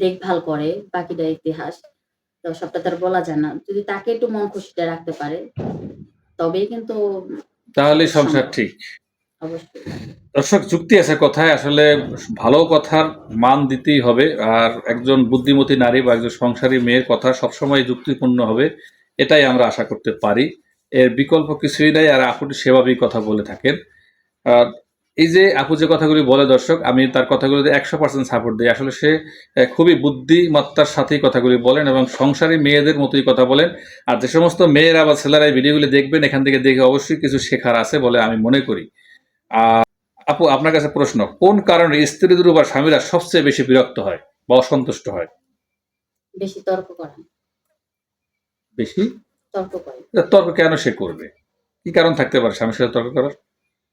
দেখভাল করে বাকিটা ইতিহাস। তো সবটা তার বলা যায় না। যদি তাকে একটু মন খুশিটা রাখতে পারে তবেই কিন্তু তাহলে সংসার ঠিক। দর্শক যুক্তি আছে কথায়। আসলে ভালো কথার মান দিতেই হবে। আর একজন বুদ্ধিমতী নারী বা একজন সংসারী মেয়ের কথা সবসময় যুক্তিপূর্ণ হবে। এটাই আমরা আশা করতে পারি। এর বিকল্প কিছুই নাই। আর আপুটি সেভাবেই কথা বলে থাকেন। আর এই যে আপু যে কথাগুলি বলে দর্শক আমি তার কথাগুলিতে একশো পার্সেন্ট সাপোর্ট দিই। আসলে সে খুবই বুদ্ধিমত্তার সাথেই কথাগুলি বলেন এবং সংসারী মেয়েদের মতোই কথা বলেন। আর যে সমস্ত মেয়েরা বা ছেলেরা এই ভিডিওগুলি দেখবেন এখান থেকে দেখে অবশ্যই কিছু শেখার আছে বলে আমি মনে করি। আর আপু আপনার কাছে প্রশ্ন কোন কারণে স্ত্রীদের বা স্বামীরা সবচেয়ে বেশি বিরক্ত হয় বা অসন্তুষ্ট হয়? বেশি তর্ক করা বেশি? তর্ক করে তর্ক কেন সে করবে? কি কারণ থাকতে পারে স্বামীর সাথে তর্ক করার?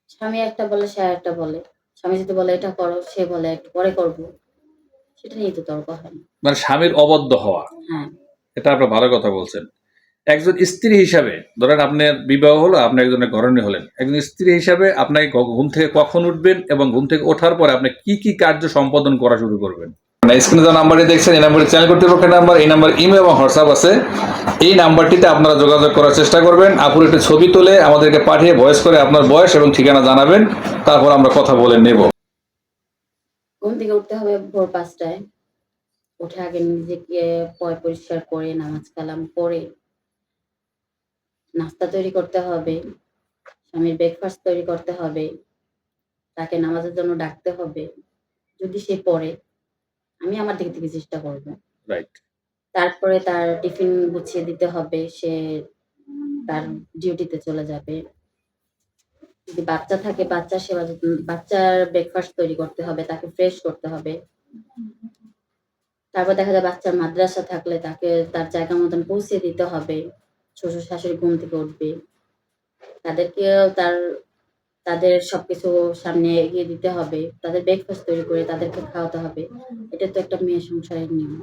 স্বামী একটা বলে সে একটা বলে। স্বামী যদি বলে এটা করো সে বলে একটু পরে করব। সেটা নিয়ে তো তর্ক হয় না। মানে স্বামীর অবদ্ধ হওয়া। হ্যাঁ। এটা আপনার ভালো কথা বলছেন। একজন স্ত্রী হিসাবে ধরেন আপনার বিবাহ হলো আপনি একজনের ঘরণী হলেন। একজন স্ত্রী হিসাবে আপনাকে ঘুম থেকে কখন উঠবেন এবং ঘুম থেকে ওঠার পরে আপনি কি কি কার্য সম্পাদন করা শুরু করবেন? স্ক্রিনে যে নাম্বারটি দেখছেন, এই নাম্বারে চ্যানেল কর্তৃপক্ষের নাম্বার এই নাম্বার ইমেল এবং হোয়াটসঅ্যাপ আছে। এই নাম্বারটিতে আপনারা যোগাযোগ করার চেষ্টা করবেন। আপুর একটি ছবি তুলে আমাদেরকে পাঠিয়ে ভয়েস করে আপনার বয়স এবং ঠিকানা জানাবেন। তারপর আমরা কথা বলে নেব। ঘুম থেকে উঠতে হবে ভোর পাঁচটায়। উঠে আগে নিজেকে পয় পরিষ্কার করে, নামাজ কালাম করে নাস্তা তৈরি করতে হবে। স্বামীর ব্রেকফাস্ট তৈরি করতে হবে। তাকে নামাজের জন্য ডাকতে হবে। যদি সে পড়ে আমি আমার দিক থেকে চেষ্টা করব। রাইট তারপরে তার টিফিন গুছিয়ে দিতে হবে সে তার ডিউটিতে চলে যাবে। যদি বাচ্চা থাকে বাচ্চার সেবা বাচ্চার ব্রেকফাস্ট তৈরি করতে হবে তাকে ফ্রেশ করতে হবে। তারপর দেখা যায় বাচ্চার মাদ্রাসা থাকলে তাকে তার জায়গা মতন পৌঁছে দিতে হবে। শ্বশুর শাশুড়ি ঘুম থেকে উঠবে। তাদেরকেও তার তাদের সবকিছু সামনে এগিয়ে দিতে হবে, তাদের ব্রেকফাস্ট তৈরি করে তাদেরকে খাওয়াতে হবে। এটা তো একটা মেয়ে সংসারের নিয়ম।